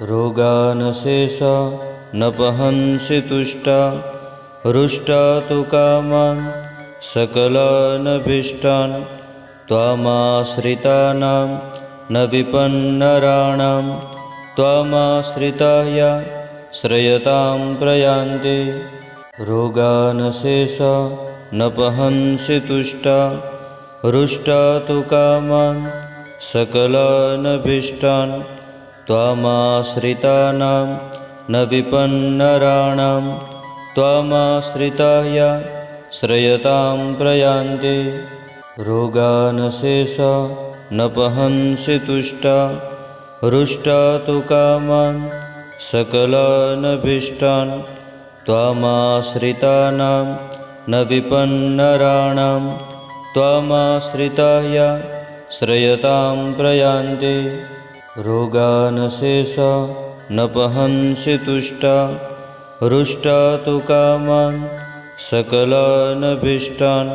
रोगानशेष न पहंसि तुष्टा हृष्टा तु कामान् सकलानभीष्टान् त्वामाश्रितानां न विपन्नराणां त्वामाश्रिताय श्रयतां प्रयान्ति। रोगानशेष न तुष्टा हृष्टा तु कामान् सकलानभीष्टान् त्वामाश्रितानां न विपन्नराणां त्वामाश्रिताय श्रयतां प्रयान्ति। रोगानशेष न पहंसि तुष्टा हृष्टा तु कामान् सकलानभीष्टान्। त्वामाश्रितानां न विपन्नराणां त्वामाश्रिताय श्रयतां प्रयान्ति रोगानशेष न पहंसि तुष्टा हृष्टा तु कामान् सकलानभीष्टान्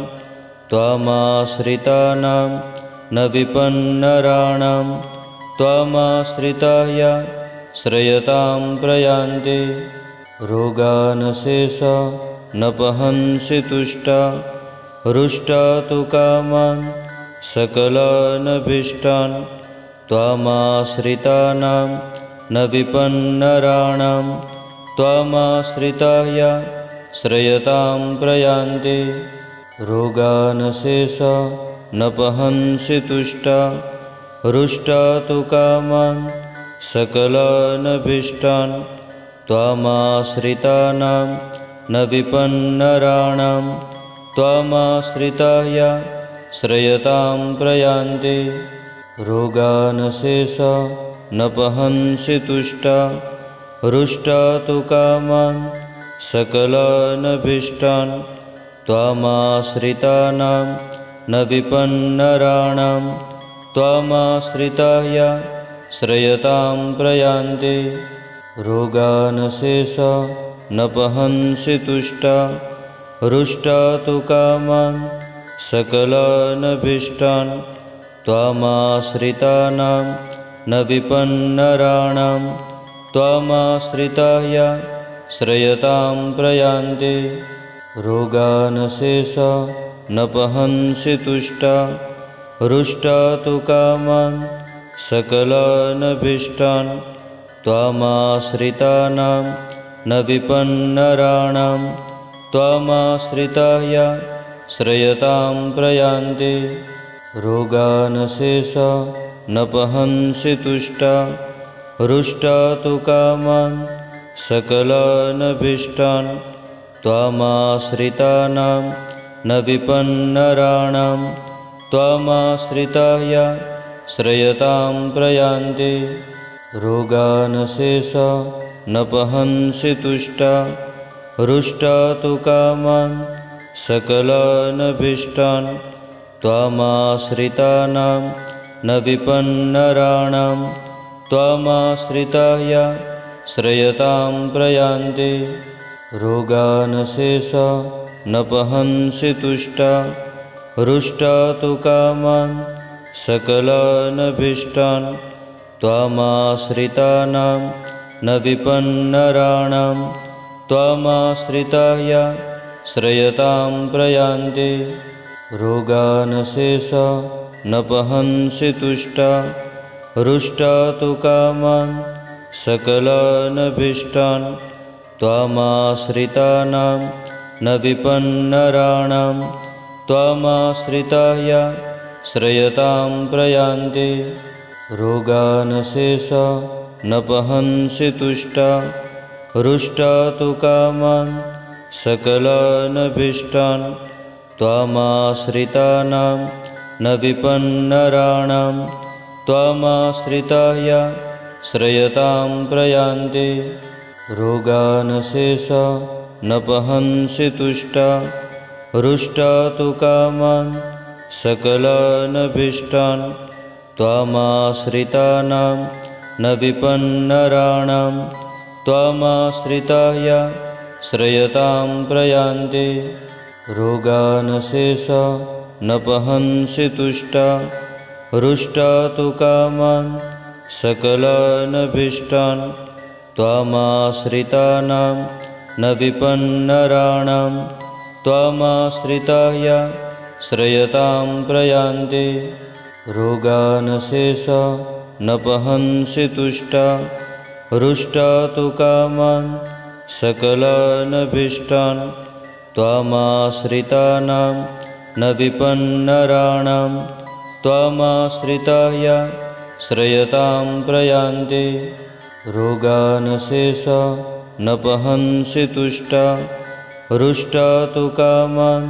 त्वामाश्रितानां न विपन्नराणां त्वामाश्रिताय श्रयतां प्रयान्ति। रोगानशेष न पहंसि तुष्टा हृष्टा तु कामान् सकलानभीष्टान् त्वामाश्रितानां न विपन्नराणां त्वामाश्रिताय श्रयतां प्रयान्ति। रोगानशेष न पहंसि तुष्टा हृष्टा तु कामान् सकलानभीष्टान्। त्वामाश्रितानां न विपन्नराणां त्वामाश्रिताय श्रयतां प्रयान्ति रोगानशेष न पहंसि तुष्टा हृष्टा तु कामान् सकलानभीष्टान् त्वामाश्रितानां न विपन्नराणां त्वामाश्रिताय श्रयतां प्रयान्ति। रोगानशेष न तुष्टा हृष्टा तु कामान् सकलानभीष्टान् त्वामाश्रितानां न विपन्नराणां त्वामाश्रिताय श्रयतां प्रयान्ति। रोगानशेष न पहंसि तुष्टा हृष्टा तु कामान् सकलानभीष्टान्। त्वामाश्रितानां न विपन्नराणां त्वामाश्रिताय श्रयतां प्रयान्ति रोगानशेष न पहंसि तुष्टा हृष्टा तु कामान् सकलानभीष्टान् त्वामाश्रितानां न विपन्नराणां त्वामाश्रिताय श्रयतां प्रयान्ति। रोगानशेष न तुष्टा हृष्टा तु कामान् सकलानभीष्टान् त्वामाश्रितानां न विपन्नराणां त्वामाश्रिताय श्रयतां प्रयान्ति। रोगानशेष न पहंसि तुष्टा हृष्टा तु कामान् सकलानभीष्टान्। त्वामाश्रितानां न विपन्नराणां त्वामाश्रिताय श्रयतां प्रयान्ति रोगानशेष न पहंसि तुष्टा हृष्टा तु कामान् सकलानभीष्टान् त्वामाश्रितानां न विपन्नराणां त्वामाश्रिताय श्रयतां प्रयान्ति। रोगानशेष न पहंसि तुष्टा हृष्टा तु कामान् सकलानभीष्टान् त्वामाश्रितानां न विपन्नराणां त्वामाश्रिताय श्रयतां प्रयान्ति रोगानशेष न पहंसि तुष्टा हृष्टा तु कामान् सकलानभीष्टान् त्वामाश्रितानां न विपन्नराणां त्वामाश्रिताय श्रयतां प्रयान्ति रोगानशेष न पहंसि तुष्टा हृष्टा तु कामान् सकलानभीष्टान् त्वामाश्रितानां न विपन्नराणां त्वामाश्रिताय श्रयतां प्रयान्ति। रोगानशेष न पहंसि तुष्टा हृष्टा तु कामान् सकलानभीष्टान् त्वामाश्रितानां न विपन्नराणां त्वामाश्रिताय श्रयतां प्रयान्ति रोगानशेष न पहंसि तुष्टा हृष्टा तु कामान्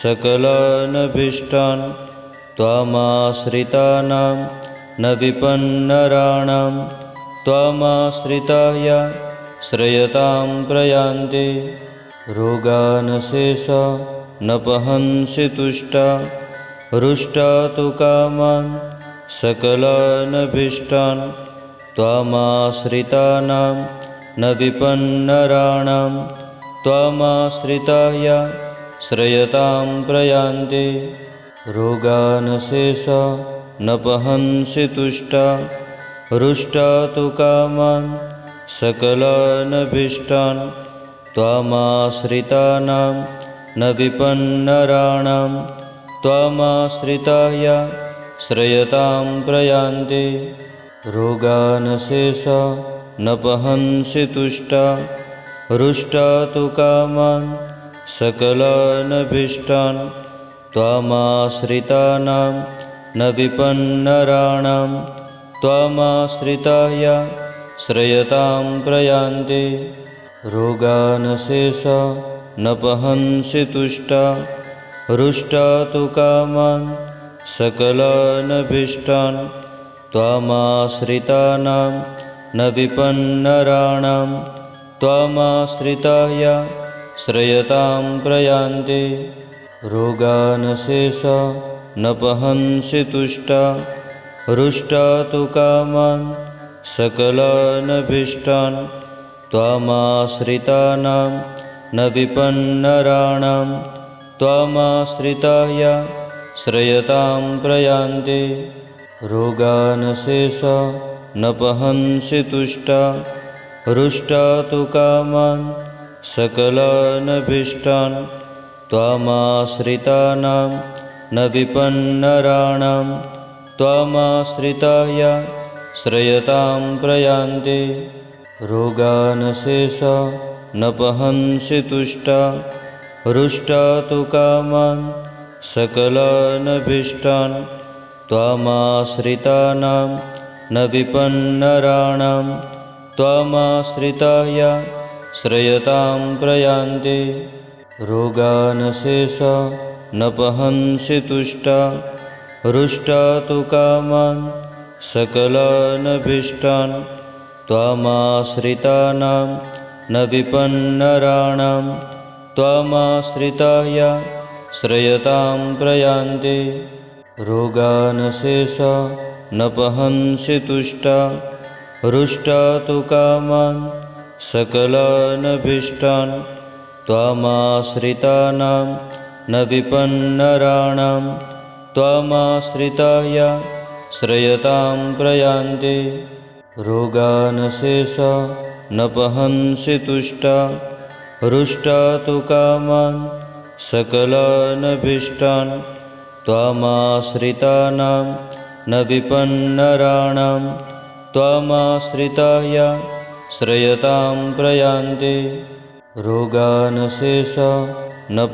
सकलानभीष्टान् त्वामाश्रितानां न विपन्नराणां त्वामाश्रिताय श्रयतां प्रयान्ति रोगानशेष न पहंसि तुष्टा हृष्टा तु कामान् सकलानभीष्टान् त्वामाश्रितानां न विपन्नराणां त्वामाश्रिताय श्रयतां प्रयान्ति। रोगानशेष न पहंसि तुष्टा हृष्टा तु कामान् सकलानभीष्टान् त्वामाश्रितानां न विपन्नराणां त्वामाश्रिताय श्रयतां प्रयान्ति। रोगानशेष न पहंसि तुष्टा हृष्टा तु कामान् सकलानभीष्टान्। त्वामाश्रितानां न विपन्नराणां त्वामाश्रिताय श्रयतां प्रयान्ति रोगानशेष न पहंसि तुष्टा हृष्टा तु कामान् सकलानभीष्टान् त्वामाश्रितानां न विपन्नराणां त्वामाश्रिताय श्रयतां प्रयान्ति। रोगानशेष न पहंसि तुष्टा हृष्टा तु कामान् सकलानभीष्टान् त्वामाश्रितानां न विपन्नराणां त्वामाश्रिताय श्रयतां प्रयान्ति रोगानशेष न पहंसि तुष्टा हृष्टा तु कामान् सकलानभीष्टान् त्वामाश्रितानां न विपन्नराणां त्वामाश्रिताय श्रयतां प्रयान्ति रोगानशेष न पहंसि तुष्टा हृष्टा तु कामान् सकलानभीष्टान् त्वामाश्रितानां न विपन्नराणां त्वामाश्रिताय श्रयतां प्रयान्ति। रोगानशेष न पहंसि तुष्टा हृष्टा तु कामान् सकलानभीष्टान् त्वामाश्रितानां न विपन्नराणां त्वामाश्रिताय श्रयतां प्रयान्ति। रोगानशेष न पहंसि तुष्टा हृष्टा तु कामान् सकलानभीष्टान्। त्वामाश्रितानां न विपन्नराणां त्वामाश्रिताय श्रयतां प्रयान्ति रोगानशेष न तुष्टा हृष्टा तु कामान् सकलानभीष्टान् त्वामाश्रितानां न विपन्नराणां त्वामाश्रिताय श्रयतां प्रयान्ति। रोगानशेष न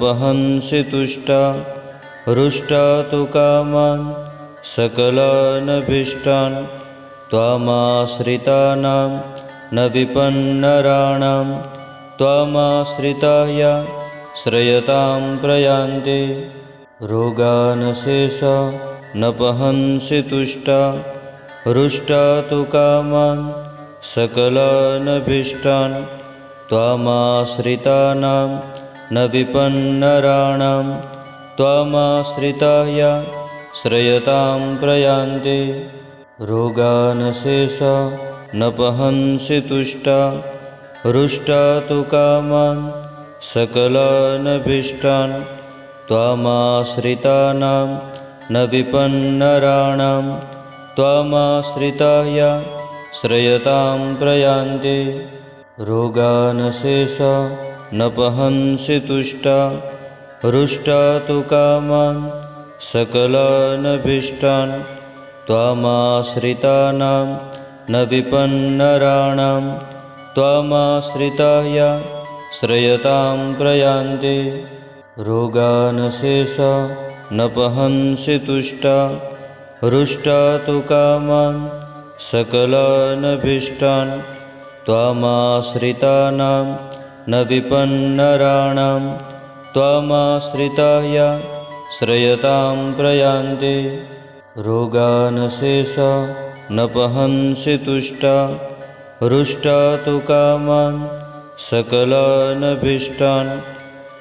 तुष्टा हृष्टा तु कामान् सकलानभीष्टान् त्वामाश्रितानां न विपन्नराणां त्वामाश्रिताय श्रयतां प्रयान्ति रोगानशेष न पहंसि तुष्टा हृष्टा तु कामान् सकलानभीष्टान् त्वामाश्रितानां न विपन्नराणां त्वामाश्रिताय श्रयतां प्रयान्ति पहंसि तुष्टा हृष्टा तु कामान् सकलानभीष्टान् त्वामाश्रितानां न विपन्नराणां त्वामाश्रिता या श्रयतां प्रयान्ति। रोगानशेष न पहंसि तुष्टा हृष्टा तु कामान् सकलानभीष्टान् त्वामाश्रितानां न विपन्नराणां त्वामाश्रिता या श्रयतां प्रयान्ति रोगानशेष न पहंसि तुष्टा हृष्टा तु कामान् सकलानभीष्टान् त्वामाश्रितानां न विपन्नराणां त्वामाश्रिता या श्रयतां प्रयान्ति रोगानशेष न पहंसि तुष्टा हृष्टा तु कामान् सकलानभीष्टान्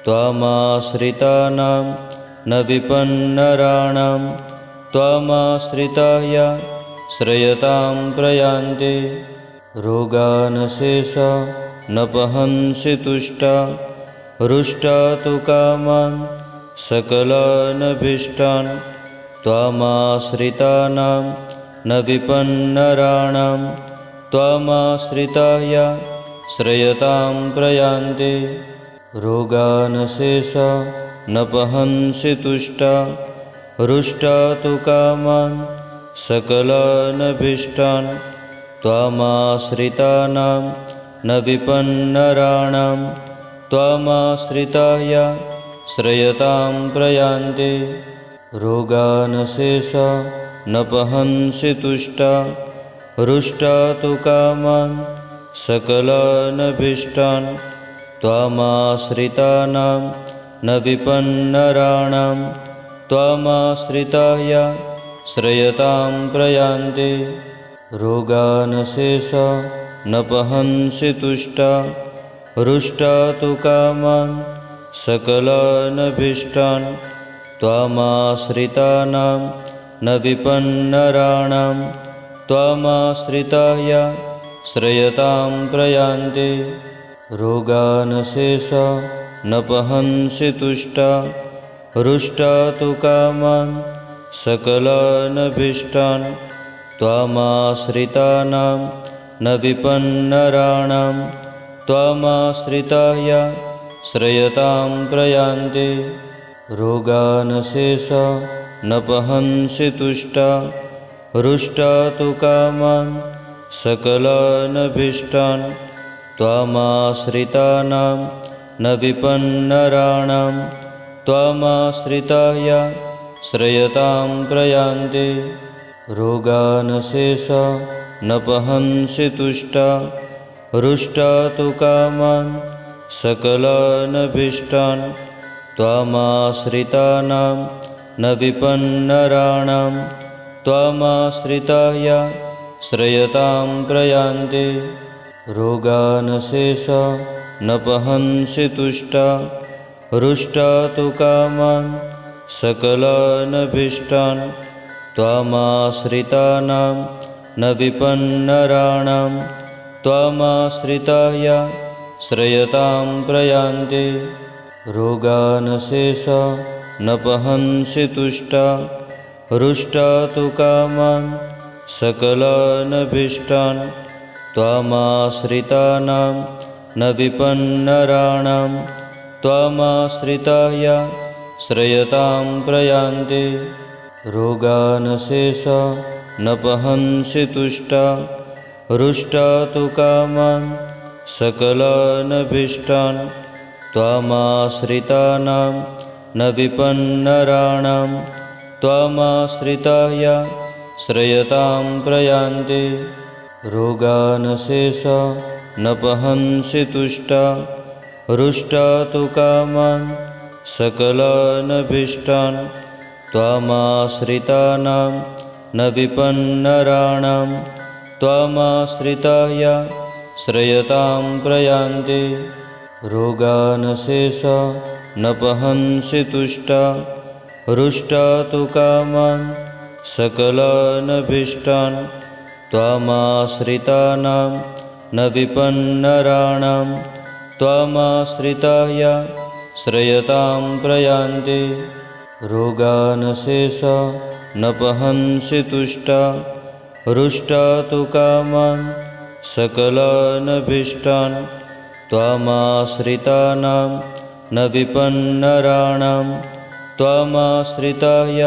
त्वामाश्रितानां न विपन्नराणां त्वामाश्रिता या श्रयतां प्रयान्ति। रोगानशेष न तुष्टा हृष्टा तु कामान् सकलानभीष्टान् त्वामाश्रितानां न विपन्नराणां त्वामाश्रिता या श्रयतां प्रयान्ति। रोगानशेष न पहंसि तुष्टा हृष्टा तु कामान् सकलानभीष्टान्। त्वामाश्रितानां न विपन्नराणां त्वामाश्रिता या श्रयतां प्रयान्ति रोगानशेष न तुष्टा हृष्टा तु कामान् सकलानभीष्टान् त्वामाश्रितानां न विपन्नराणां त्वामाश्रिता या श्रयतां प्रयान्ति। रोगानशेष न पहंसि तुष्टा हृष्टा तु कामान् सकलानभीष्टान् त्वामाश्रितानां न विपन्नराणां त्वामाश्रिता या श्रयतां प्रयान्ति रोगानशेष न पहंसि तुष्टा हृष्टा तु कामान् सकलानभीष्टान् त्वामाश्रितानां न विपन्नराणां त्वामाश्रिता या श्रयतां प्रयान्ति रोगानशेष न तुष्टा हृष्टा तु कामान् सकलानभीष्टान् त्वामाश्रितानां न विपन्नराणां त्वामाश्रिता या श्रयतां प्रयान्ति। रोगानशेष न तुष्टा हृष्टा तु कामान् सकलानभीष्टान् त्वामाश्रितानां न विपन्नराणां त्वामाश्रिता या श्रयतां प्रयान्ति। रोगानशेष न पहंसि तुष्टा हृष्टा तु कामान् सकलानभीष्टान्। त्वामाश्रितानां न विपन्नराणां त्वामाश्रिता या श्रयतां प्रयान्ति रोगानशेष न पहंसि तुष्टा हृष्टा तु कामान् सकलानभीष्टान् त्वामाश्रितानां न विपन्नराणां त्वामाश्रिता श्रयतां प्रयान्ति। रोगानशेष न तुष्टा हृष्टा तु कामान् सकलानभीष्टान् त्वामाश्रितानां न विपन्नराणां त्वामाश्रिता या श्रयतां प्रयान्ति रोगानशेष न पहंसि तुष्टा हृष्टा तु कामान् सकलानभीष्टान् त्वामाश्रितानां न विपन्नराणां त्वामाश्रिता या श्रयतां प्रयान्ति रोगानशेष न पहंसि तुष्टा हृष्टा तु कामान् सकलानभीष्टान् त्वामाश्रितानां न विपन्नराणां त्वामाश्रिता या श्रयतां प्रयान्ति। रोगानशेष न पहंसि तुष्टा हृष्टा तु कामान् सकलानभीष्टान् त्वामाश्रितानां न विपन्नराणां त्वामाश्रिताय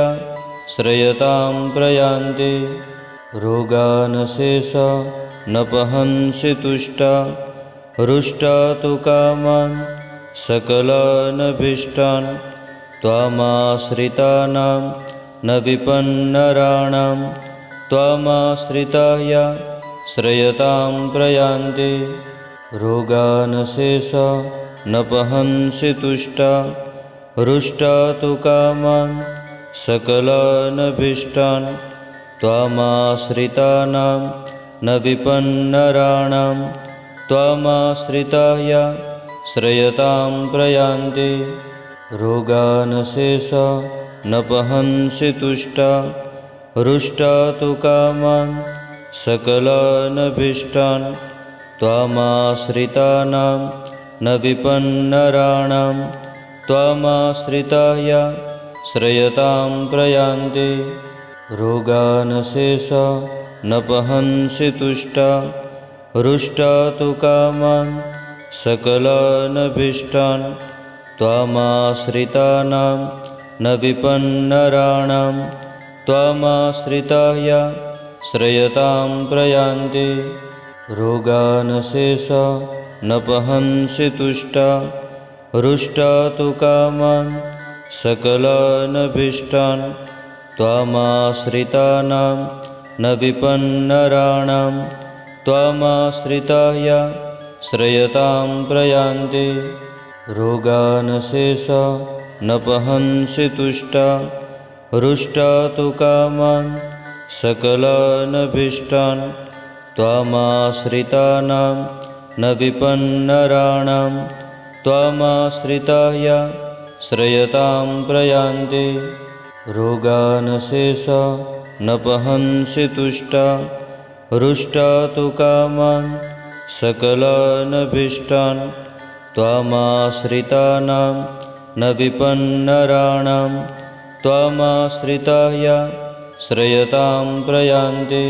श्रयतां प्रयान्ति रोगानशेष न पहंसि तुष्टा हृष्टा तु कामान् सकलानभीष्टान् त्वामाश्रितानां न विपन्नराणां त्वामाश्रिताय श्रयतां प्रयान्ति रोगानशेष न पहंसि तुष्टा हृष्टा तु कामान् सकलानभीष्टान् त्वामाश्रितानां न विपन्नराणां त्वामाश्रिताय श्रयतां प्रयान्ति। रोगानशेष न पहंसि तुष्टा हृष्टा तु कामान् सकलानभीष्टान् त्वामाश्रितानां न विपन्नराणां त्वामाश्रिताय श्रयतां प्रयान्ति। रोगानशेष न पहंसि तुष्टा हृष्टा तु कामान् सकलानभीष्टान्। त्वामाश्रितानां न विपन्नराणां त्वामाश्रिताय श्रयतां प्रयान्ति रोगानशेष न पहंसि तुष्टा हृष्टा तु कामान् सकलानभीष्टान् त्वामाश्रितानां न विपन्नराणां त्वामाश्रिताय श्रयतां प्रयान्ति। रोगानशेष न पहंसि तुष्टा हृष्टा तु कामान् सकलानभीष्टान् त्वामाश्रितानां न विपन्नराणां त्वामाश्रिताय श्रयतां प्रयान्ति। रोगानशेष न पहंसि तुष्टा हृष्टा तु कामान् सकलानभीष्टान्। त्वामाश्रितानां न विपन्नराणां त्वामाश्रिताय श्रयतां प्रयान्ति